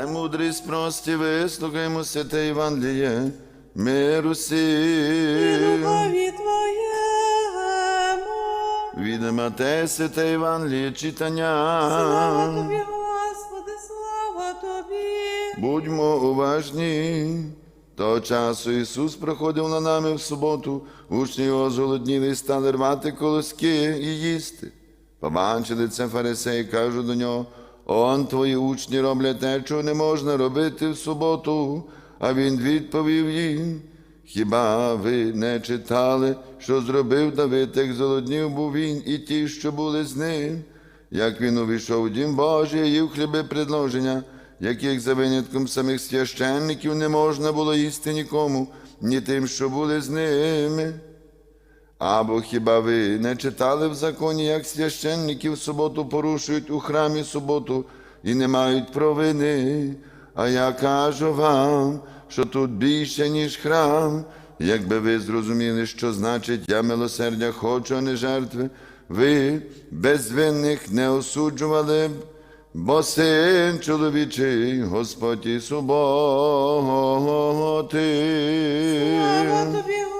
Премудрість прості, вислухаймо святе Євангеліє, миру сі. Любові Твоєму. Від Матея святе Євангеліє Слава читання. Тобі, Господи, слава Тобі. Будьмо уважні. Того часу Ісус проходив на нами в суботу, учні його зголодніли і стали рвати колоски і їсти. Побачили це фарисеї, кажуть до нього, он твої учні роблять те, чого не можна робити в суботу. А він відповів їм, хіба ви не читали, що зробив Давид, як зголоднів був він і ті, що були з ним? Як він увійшов у дім Божий, їв хліби предложення, яких за винятком самих священників не можна було їсти нікому, ні тим, що були з ними. Або хіба ви не читали в законі, як священники в суботу порушують у храмі суботу і не мають провини? А я кажу вам, що тут більше, ніж храм. Якби ви зрозуміли, що значить я милосердя хочу, а не жертви, ви безвинних не осуджували б, бо син чоловічий, Господь і суботи. Слава Тобі,